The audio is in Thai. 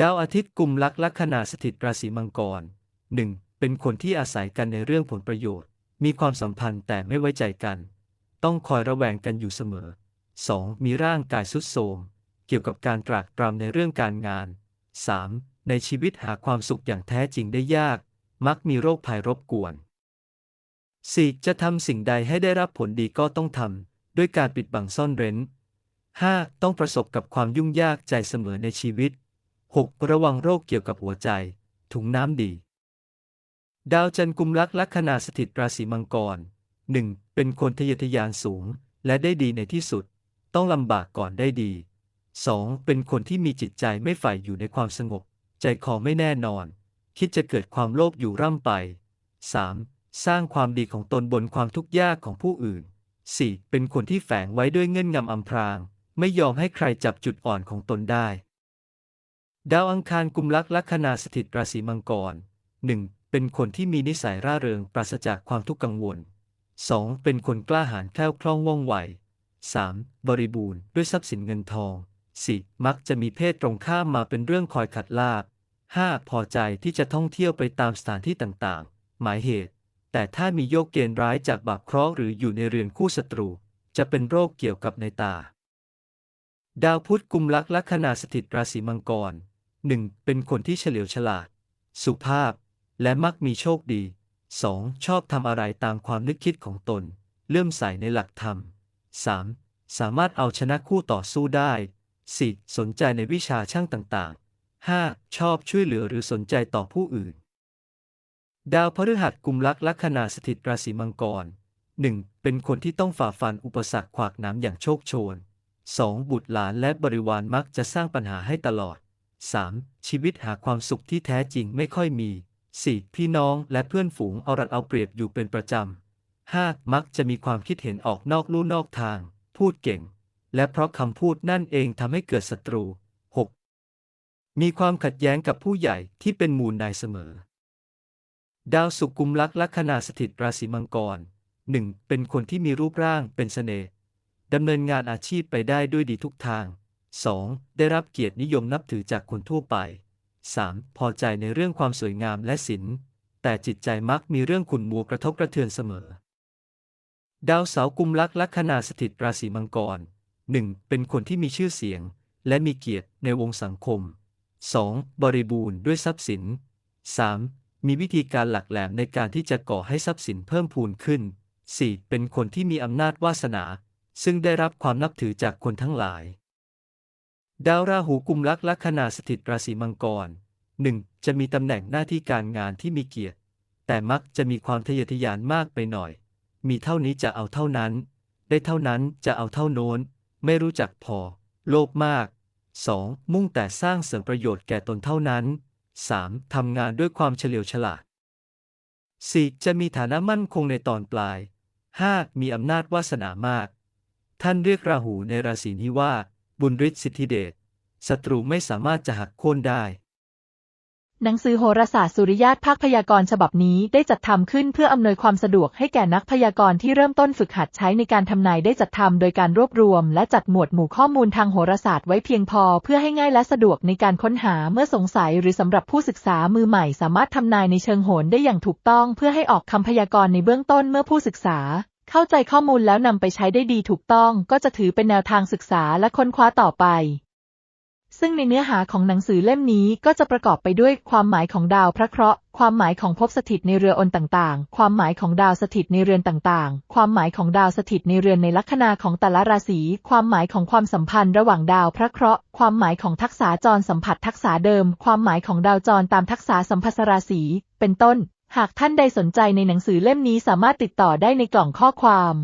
ดาวอาทิตย์กลุ่มลักลัคนาสถิตราศีมังกร 1. เป็นคนที่อาศัยกันในเรื่องผลประโยชน์ มีความสัมพันธ์แต่ไม่ไว้ใจกัน ต้องคอยระแวงกันอยู่เสมอ 2. มีร่างกายสุดโทรมเกี่ยวกับการตรากตรำในเรื่องการงาน 3. ในชีวิตหาความสุขอย่างแท้จริงได้ยาก มักมีโรคภัยรบกวน 4. จะทำสิ่งใดให้ได้รับผลดีก็ต้องทำด้วยการปิดบังซ่อนเร้น 5. ต้องประสบกับความยุ่งยากใจเสมอในชีวิต 6. ระวังโรคเกี่ยวกับหัวใจ ถุงน้ำดี ดาวจันทร์กุมลักลัคนาสถิตราศีมังกร 1. เป็นคนทะเยอทะยานสูง และได้ดีในที่สุด ต้องลำบากก่อนได้ดี 2. เป็นคนที่มีจิตใจไม่ใฝ่อยู่ในความสงบ ใจคอไม่แน่นอน คิดจะเกิดความโลภอยู่ร่ำไป 3. สร้างความดีของตนบนความทุกข์ยากของผู้อื่น 4. เป็นคนที่แฝงไว้ด้วยเงื่อนงำอำพราง ไม่ยอมให้ใครจับจุดอ่อนของตนได้ ดาวอังคารกุมลักลัคนาสถิตราศีมังกร 1. เป็นคนที่มีนิสัยร่าเริงปราศจากความทุกข์กังวล 2. เป็นคนกล้าหาญแคล่วคล่องว่องไว 3. บริบูรณ์ด้วยทรัพย์สินเงินทอง 4. มักจะมีเพศตรงข้ามมาเป็นเรื่องคอยขัดลาบ 5. พอใจที่จะท่องเที่ยวไปตามสถานที่ต่างๆ หมายเหตุ แต่ถ้ามีโยกเกณฑ์ร้ายจากบาปเคราะห์หรืออยู่ในเรือนคู่ศัตรู จะเป็นโรคเกี่ยวกับในตา ดาวพุธกุมลักลัคนาสถิตราศีมังกร 1. เป็นคนที่เฉลียวฉลาด สุภาพ และมักมีโชคดี 2. ชอบทำอะไรตามความนึกคิดของตน เลื่อมใสในหลักธรรม 3. สามารถเอาชนะคู่ต่อสู้ได้ 4. สนใจในวิชาช่างต่างๆ 5. ชอบช่วยเหลือหรือสนใจต่อผู้อื่น ดาวพฤหัสกุมลักษ์ลัคนาสถิตราศีมังกร 1. เป็นคนที่ต้องฝ่าฟันอุปสรรคขวากน้ำอย่างโชคโชน 2. บุตรหลานและบริวารมักจะสร้างปัญหาให้ตลอด 3. ชีวิตหาความสุขที่แท้จริงไม่ค่อยมี 4. พี่น้องและเพื่อนฝูงเอารัดเอาเปรียบอยู่เป็นประจำ 5. มักจะมีความคิดเห็นออกนอกลู่นอกทาง พูดเก่ง และเพราะคำพูดนั่นเองทำให้เกิดศัตรู 6. มีความขัดแย้งกับผู้ใหญ่ที่เป็นมูลนายเสมอ ดาวสุขกุมลักษ์ลัคนาสถิตราศีมังกร 1. เป็นคนที่มีรูปร่างเป็นเสน่ห์ดำเนินงานอาชีพไปได้ด้วยดีทุกทาง 2. ได้รับเกียรตินิยมนับถือจากคนทั่วไป 3. พอใจในเรื่องความสวยงามและศิลป์ แต่จิตใจมักมีเรื่องขุ่นมัวกระทบกระเทือนเสมอ ดาวเสาร์กุมลักษ์ลัคนาสถิตราศีมังกร 1. เป็นคนที่มีชื่อเสียง และมีเกียรติในวงสังคม 2. บริบูรณ์ด้วยทรัพย์สิน 3. มีวิธีการหลักแหลมในการที่จะก่อให้ทรัพย์สินเพิ่มพูนขึ้น 4. เป็นคนที่มีอำนาจวาสนา ซึ่งได้รับความนับถือจากคนทั้งหลาย ดาวราหูกุมลักลัคนาสถิตราศีมังกร 1. จะมีตำแหน่งหน้าที่การงานที่มีเกียรติ แต่มักจะมีความทะเยอทะยานมากไปหน่อย มีเท่านี้จะเอาเท่านั้น ได้เท่านั้นจะเอาเท่าโน้น ไม่รู้จักพอ โลภมาก 2. มุ่งแต่สร้างเสริมประโยชน์แก่ตนเท่านั้น 3. ทำงานด้วยความเฉลียวฉลาด 4. จะมีฐานะมั่นคงในตอนปลาย 5. มีอำนาจวาสนามาก ท่านเรียกราหูในราศีนี้ว่า บุญฤทธิ์สิทธิเดชศัตรูไม่สามารถจะหักโค่นได้ หนังสือโหราศาสตร์สุริยาตภาคพยากรณ์ฉบับนี้ได้จัดทำขึ้นเพื่ออำนวยความสะดวกให้แก่นักพยากรณ์ที่เริ่มต้นฝึกหัดใช้ในการทำนายได้จัดทำโดยการรวบรวม และจัดหมวดหมู่ข้อมูลทางโหราศาสตร์ไว้เพียงพอ เพื่อให้ง่ายและสะดวกในการค้นหาเมื่อสงสัยหรือสำหรับผู้ศึกษามือใหม่สามารถทำนายในเชิงโหรได้อย่างถูกต้อง เพื่อให้ออกคำพยากรณ์ในเบื้องต้นเมื่อผู้ศึกษา เข้าใจข้อมูลแล้วนำไปใช้ได้ดีถูกต้องก็จะถือเป็นแนวทางศึกษาและค้นคว้าต่อไป ซึ่งในเนื้อหาของหนังสือเล่มนี้ก็จะประกอบไปด้วยความหมายของดาวพระเคราะห์ ความหมายของภพสถิตในเรืออนต่างๆ ความหมายของดาวสถิตในเรือนต่างๆ ความหมายของดาวสถิตในเรือนในลัคนาของแต่ละราศี ความหมายของความสัมพันธ์ระหว่างดาวพระเคราะห์ ความหมายของทักษะจรสัมผัสทักษะเดิม ความหมายของดาวจรตามทักษะสัมพัสราศี เป็นต้น หากท่านใดสนใจในหนังสือเล่มนี้สามารถติดต่อได้ในกล่องข้อความ